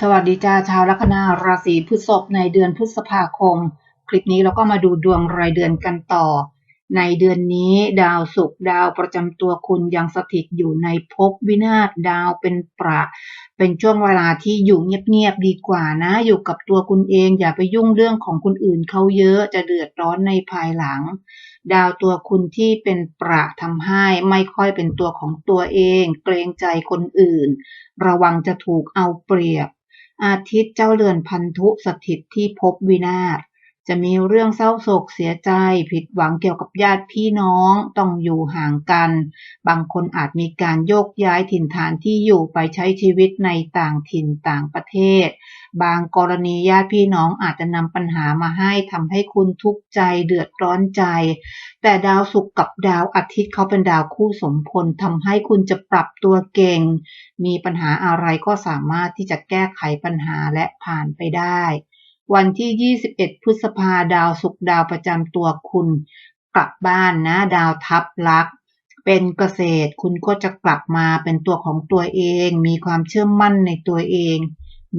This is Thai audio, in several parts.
สวัสดีจ้าชาวลัคนาราศีพฤษภในเดือนพฤษภาคม คลิปนี้เราก็มาดูดวงรายเดือนกันต่อ ในเดือนนี้ดาวศุกร์ดาวประจำตัวคุณยังสถิตอยู่ในภพวินาศดาวเป็นประ เป็นช่วงเวลาที่อยู่เงียบๆดีกว่านะ อยู่กับตัวคุณเองอย่าไปยุ่งเรื่องของคนอื่นเขาเยอะจะเดือดร้อนในภายหลัง ดาวตัวคุณที่เป็นประทำให้ไม่ค่อยเป็นตัวของตัวเอง เกรงใจคนอื่น ระวังจะถูกเอาเปรียบ อาทิตย์เจ้าเรือนพันธุสถิตที่ภพวินาศ จะมีเรื่องเศร้าโศกเสียใจ ผิดหวังเกี่ยวกับญาติพี่น้อง ต้องอยู่ห่างกัน บางคนอาจมีการโยกย้ายถิ่นฐานที่อยู่ไปใช้ชีวิตในต่างถิ่นต่างประเทศ บางกรณีญาติพี่น้องอาจจะนำปัญหามาให้ทำให้คุณทุกข์ใจเดือดร้อนใจ แต่ดาวศุกร์กับดาวอาทิตย์เขาเป็นดาวคู่สมพลทำให้คุณจะปรับตัวเก่ง มีปัญหาอะไรก็สามารถที่จะแก้ไขปัญหาและผ่านไปได้ วันที่ 21 พฤษภาดาวศุกร์ดาวประจำตัวคุณ กลับบ้านนะ ดาวทับลัก เป็นเกษตร คุณก็จะกลับมาเป็นตัวของตัวเอง มีความเชื่อมั่นในตัวเอง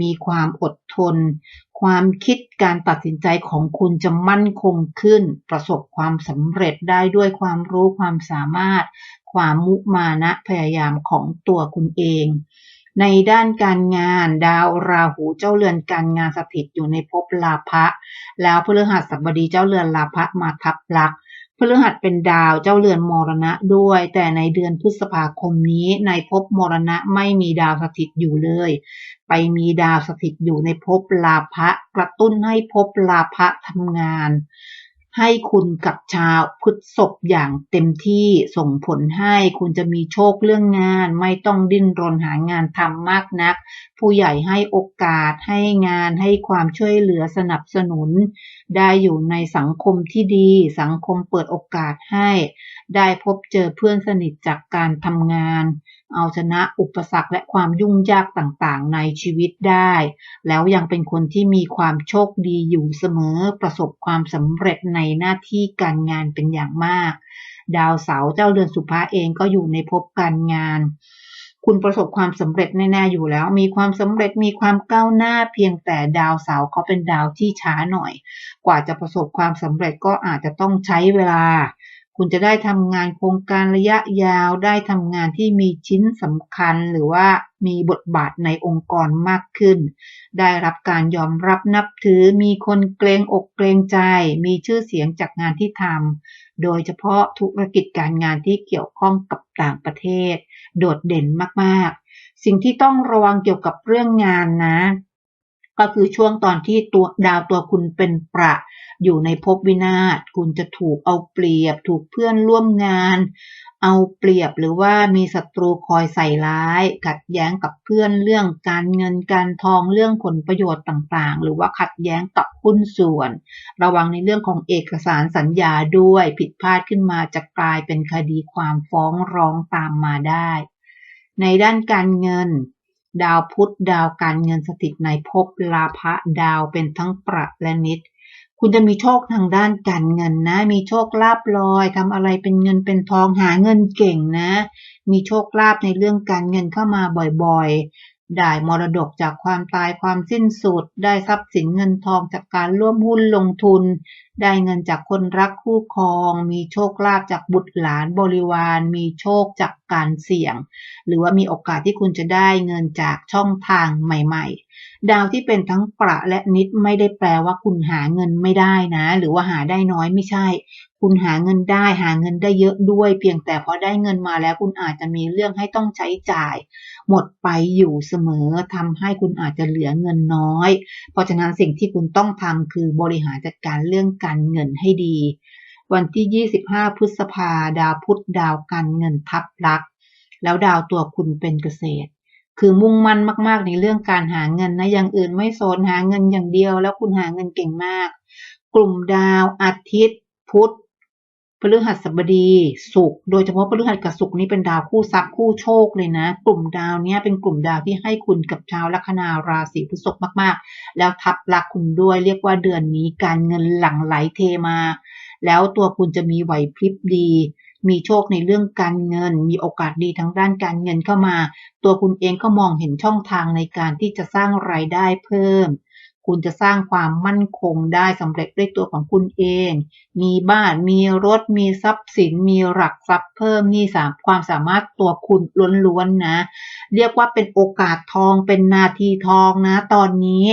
มีความอดทน ความคิดการตัดสินใจของคุณจะมั่นคงขึ้น ประสบความสำเร็จได้ด้วยความรู้ความสามารถ ความมุมานะพยายามของตัวคุณเอง ในด้านการงาน ดาวราหูเจ้าเรือนการงานสถิตอยู่ในภพลาภะแล้วพฤหัสบดีเจ้าเรือนลาภะมาทับลักพฤหัสเป็นดาวเจ้าเรือนมรณะด้วย แต่ในเดือนพฤษภาคมนี้ในภพมรณะไม่มีดาวสถิตอยู่เลย ไปมีดาวสถิตอยู่ในภพลาภะกระตุ้นให้ภพลาภะทำงาน ให้คุณกับชาวพฤษภอย่างเต็มที่ส่งผลให้คุณจะมีโชคเรื่องงาน ไม่ต้องดิ้นรนหางานทำมากนัก ผู้ใหญ่ให้โอกาสให้งานให้ความช่วยเหลือสนับสนุน ได้อยู่ในสังคมที่ดี สังคมเปิดโอกาสให้ ได้พบเจอเพื่อนสนิทจากการทำงาน เอาชนะอุปสรรคและความยุ่งยากต่างๆ ในชีวิตได้ แล้วยังเป็นคนที่มีความโชคดีอยู่เสมอประสบความสำเร็จในหน้าที่การงานเป็นอย่างมาก ดาวเสาร์เจ้าเรือนสุภาเองก็อยู่ในภพการงาน คุณประสบความสำเร็จแน่ๆอยู่แล้ว มีความสำเร็จมีความก้าวหน้าเพียงแต่ดาวเสาร์เขาเป็นดาวที่ช้าหน่อย กว่าจะประสบความสำเร็จก็อาจจะต้องใช้เวลา คุณจะได้ทำงานโครงการระยะยาว ได้ทำงานที่มีชิ้นสำคัญหรือว่ามีบทบาทในองค์กรมากขึ้น ได้รับการยอมรับนับถือ มีคนเกรงอกเกรงใจ มีชื่อเสียงจากงานที่ทำ โดยเฉพาะธุรกิจการงานที่เกี่ยวข้องกับต่างประเทศ โดดเด่นมากๆ สิ่งที่ต้องระวังเกี่ยวกับเรื่องงานนะ ก็คือช่วงตอนที่ตัวดาวตัวคุณเป็นประอยู่ในภพวินาศคุณจะถูกเอาเปรียบ ถูกเพื่อนร่วมงาน เอาเปรียบหรือว่ามีศัตรูคอยใส่ร้าย ขัดแย้งกับเพื่อนเรื่องการเงินการทองเรื่องผลประโยชน์ต่างๆ หรือว่าขัดแย้งกับหุ้นส่วน ระวังในเรื่องของเอกสารสัญญาด้วยผิดพลาดขึ้นมาจะกลายเป็นคดีความฟ้องร้องตามมาได้ ในด้านการเงิน ดาวพุธดาวการเงินสถิตในภพลาภะดาวเป็นทั้งประและนิด คุณจะมีโชคทางด้านการเงินนะ มีโชคลาภลอยทำอะไรเป็นเงินเป็นทองหาเงินเก่งนะ มีโชคลาภในเรื่องการเงินเข้ามาบ่อยๆ ได้มรดกจากความตายความสิ้นสุด ได้ทรัพย์สินเงินทองจากการร่วมหุ้นลงทุน ได้เงินจากคนรักคู่ครอง มีโชคลาภจากบุตรหลานบริวาร มีโชคจากการเสี่ยง หรือว่ามีโอกาสที่คุณจะได้เงินจากช่องทางใหม่ ๆ ดาวที่เป็นทั้งประและนิดไม่ได้แปลว่าคุณหาเงินไม่ได้นะ หรือว่าหาได้น้อยไม่ใช่ คุณหาเงินได้หาเงินได้เยอะด้วย เพียงแต่พอได้เงินมาแล้วคุณอาจจะมีเรื่องให้ต้องใช้จ่าย หมดไปอยู่เสมอทำให้คุณอาจจะเหลือเงินน้อย เพราะฉะนั้นสิ่งที่คุณต้องทำคือบริหารจัดการเรื่องการเงินให้ดี วันที่ 25 พฤษภาดาวพุธดาวการเงินทับลัก แล้วดาวตัวคุณเป็นเกษตร คือมุ่งมั่นมากๆในเรื่องการหาเงินนะอย่างอื่นไม่โซนหาเงินอย่างเดียว แล้วคุณหาเงินเก่งมาก กลุ่มดาวอาทิตย์ พุธ พฤหัสบดีศุกร์โดยเฉพาะพฤหัสกับศุกร์นี้เป็นดาวคู่ทรัพย์คู่โชคเลยนะ กลุ่มดาวนี้เป็นกลุ่มดาวที่ให้คุณกับชาวลัคนาราศีพฤษภมากๆ แล้วทับลักคุณด้วยเรียกว่าเดือนนี้การเงินหลั่งไหลเทมา แล้วตัวคุณจะมีไหวพริบดี มีโชคในเรื่องการเงิน มีโอกาสดีทางด้านการเงินเข้ามา ตัวคุณเองก็มองเห็นช่องทางในการที่จะสร้างรายได้เพิ่ม คุณจะสร้างความมั่นคงได้สำเร็จด้วยตัวของคุณเอง มีบ้าน มีรถ มีทรัพย์สิน มีหลักทรัพย์เพิ่ม นี่สามความสามารถตัวคุณล้วนๆนะ เรียกว่าเป็นโอกาสทอง เป็นนาทีทองนะ ตอนนี้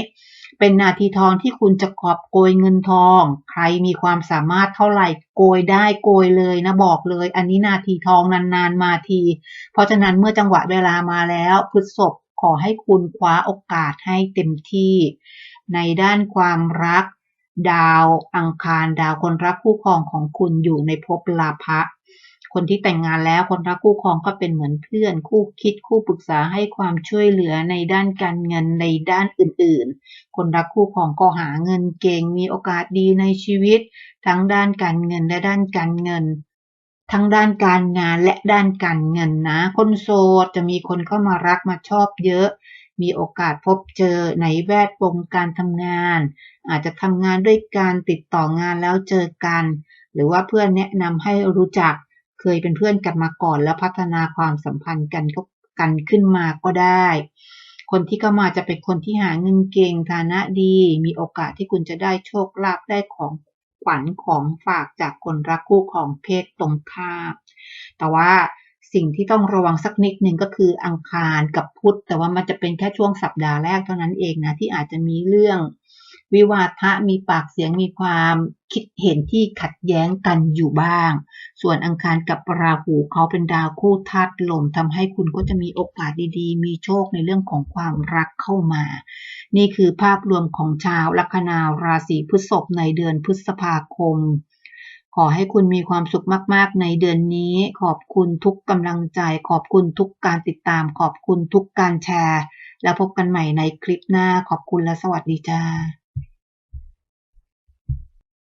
เป็นนาทีทองที่คุณจะกอบโกยเงินทอง ใครมีความสามารถเท่าไหร่โกยได้โกยเลยนะบอกเลย อันนี้นาทีทองนานๆมาที เพราะฉะนั้นเมื่อจังหวะเวลามาแล้วพฤษภขอให้คุณคว้าโอกาสให้เต็มที่ ในด้านความรัก ดาวอังคาร ดาวคนรักคู่ครองของคุณอยู่ในภพลาภะคนที่แต่งงานแล้วคนรักคู่ครองก็เป็นเหมือนเพื่อน คู่คิดคู่ปรึกษาให้ความช่วยเหลือในด้านการเงินในด้านอื่นๆ คนรักคู่ครองก็หาเงินเก่งมีโอกาสดีในชีวิต ทั้งด้านการเงินและด้านการเงิน ทั้งด้านการงานและด้านการเงินนะ คนโสดจะมีคนเข้ามารักมาชอบเยอะ มีโอกาสพบเจอในแวดวงการทำงาน อาจจะทำงานด้วยการติดต่องานแล้วเจอกัน หรือว่าเพื่อนแนะนำให้รู้จัก เคยเป็นเพื่อนกันมาก่อน แล้วพัฒนาความสัมพันธ์กันก็กันขึ้นมาก็ได้ คนที่เข้ามาจะเป็นคนที่หาเงินเก่งฐานะดี มีโอกาสที่คุณจะได้โชคลาภได้ของขวัญของฝากจากคนรักคู่ของเพศตรงข้ามแต่ว่า สิ่งที่ต้องระวังสักนิดหนึ่งก็คืออังคารกับพุธแต่ว่ามันจะเป็นแค่ช่วงสัปดาห์แรกเท่านั้นเองนะที่อาจจะมีเรื่องวิวาทะมีปากเสียงมีความคิดเห็นที่ขัดแย้งกันอยู่บ้าง ส่วนอังคารกับราหูเขาเป็นดาวคู่ธาตุลมทำให้คุณก็จะมีโอกาสดีๆ มีโชคในเรื่องของความรักเข้ามา นี่คือภาพรวมของชาวลัคนาราศีพฤษภในเดือนพฤษภาคม ขอให้คุณมีความสุขมาก ๆ ในเดือนนี้ ขอบคุณทุกกำลังใจ ขอบคุณทุกการติดตาม ขอบคุณทุกการแชร์ แล้วพบกันใหม่ในคลิปหน้า ขอบคุณและสวัสดีจ้า